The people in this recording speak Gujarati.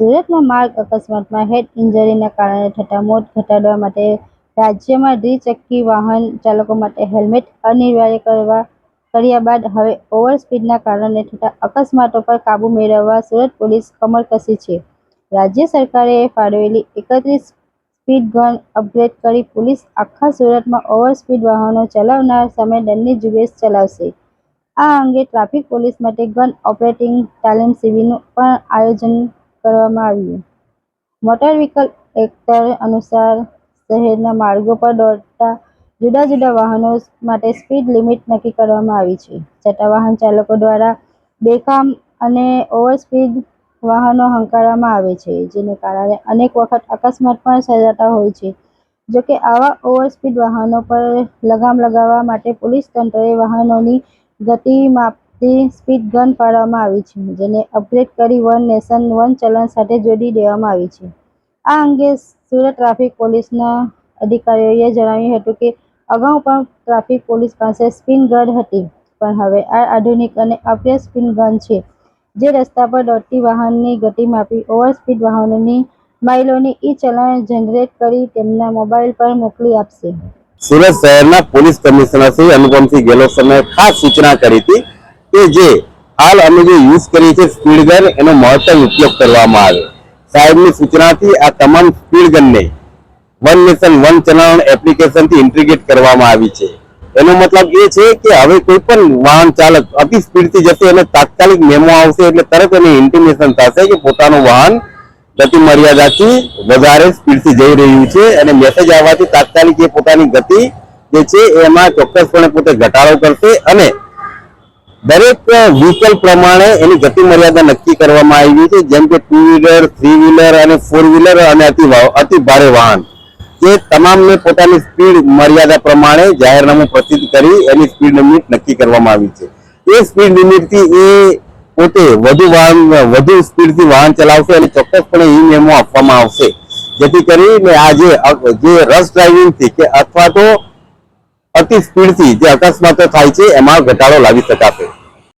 સુરતમાં માર્ગ અકસ્માતમાં હેડ ઇન્જરીના કારણે થતા મોત ઘટાડવા માટે રાજ્યમાં દ્વિચક્કી વાહન ચાલકો માટે હેલ્મેટ અનિવાર્ય કરવા કર્યા બાદ હવે ઓવર સ્પીડના કારણે થતા અકસ્માતો પર કાબૂ મેળવવા સુરત પોલીસ કમર કસી છે. રાજ્ય સરકારે ફાળવેલી એકત્રીસ સ્પીડ ગન અપગ્રેડ કરી પોલીસ આખા સુરતમાં ઓવર સ્પીડ વાહનો ચલાવનાર સામે દંડની ઝુંબેશ ચલાવશે. આ અંગે ટ્રાફિક પોલીસ માટે ગન ઓપરેટિંગ તાલીમ શિબિરનું પણ આયોજન કરવામાં આવ્યું. મોટર વ્હીકલ એક્ટર અનુસાર શહેરના માર્ગો પર દોડતા જુદા જુદા વાહનો માટે સ્પીડ લિમિટ નક્કી કરવામાં આવી છે. છતાં વાહન ચાલકો દ્વારા બેકામ અને ઓવર સ્પીડ વાહનો હંકારવામાં આવે છે, જેને કારણે અનેક વખત અકસ્માત પણ સર્જાતા હોય છે. જોકે આવા ઓવર સ્પીડ વાહનો પર લગામ લગાવવા માટે પોલીસ તંત્રએ વાહનોની ગતિ માપતી સ્પીડ ગન ફાળવવામાં આવી છે, જેને અપગ્રેડ કરી વન નેશન, વન ચલણ સાથે જોડી દેવામાં આવી છે. આ અંગે સુરત ટ્રાફિક પોલીસના અધિકારીઓએ જણાવ્યું હતું કે, અગાઉ પણ ટ્રાફિક પોલીસ પાસે સ્પિન ગન હતી, પણ હવે આ આધુનિક અને અપગ્રેડ સ્પિન ગન છે, જે રસ્તા પર દોડતી વાહનની ગતિ માપી ઓવર સ્પીડ વાહનોની માઇલોની ઈ ચલણ જનરેટ કરી તેમના મોબાઈલ પર મોકલી આપશે. સુરત શહેરના પોલીસ કમિશનર શ્રી અનુપમસિંહ ગેહલોત ખાસ સૂચના કરી હતી કે જે હાલ અમે જે યુઝ કરીએ છીએ સ્પીડ ગન એનો મહત્તમ ઉપયોગ કરવામાં આવે. સાહેબની સૂચનાથી આ તમામ સ્પીડ ગનને વન નેશન વન ચલણ એપ્લિકેશનથી ઇન્ટ્રીગેટ કરવામાં આવી છે. એનો મતલબ એ છે કે હવે કોઈ પણ વાહન ચાલક અતિ સ્પીડથી જશે અને તાત્કાલિક મેમો આવશે એટલે તરત એને ઇન્ટિમેશન થશે કે પોતાનું વાહન ગતિ મર્યાદાથી વધારે સ્પીડથી જઈ રહ્યું છે અને મેસેજ આવવાથી તાત્કાલિક એ પોતાની ગતિ જે છે એમાં ચોક્કસપણે પોતે ઘટાડો કરશે અને દરેક વ્હીકલ પ્રમાણે એની ગતિ મર્યાદા નક્કી કરવામાં આવી છે. જેમ કે ટુ વ્હીલર થ્રી વ્હીલર અને ફોર વ્હીલર અને અતિ અતિ ભારે વાહન. જે તમામને પોતાની સ્પીડ મર્યાદા પ્રમાણે જાહેરનામું પ્રસિદ્ધ કરી એની સ્પીડ લિમિટ નક્કી કરવામાં આવી છે. એ સ્પીડ લિમિટથી એ પોતે વધુ વાહન, વધુ સ્પીડથી વાહન ચલાવશે અને ચોક્કસપણે ઈ નિયમો આપવામાં આવશે. જેથી કરીને આ જે રસ ડ્રાઇવિંગથી કે અથવા તો અતિ સ્પીડથી જે અકસ્માતો થાય છે એમાં ઘટાડો લાવી શકાશે.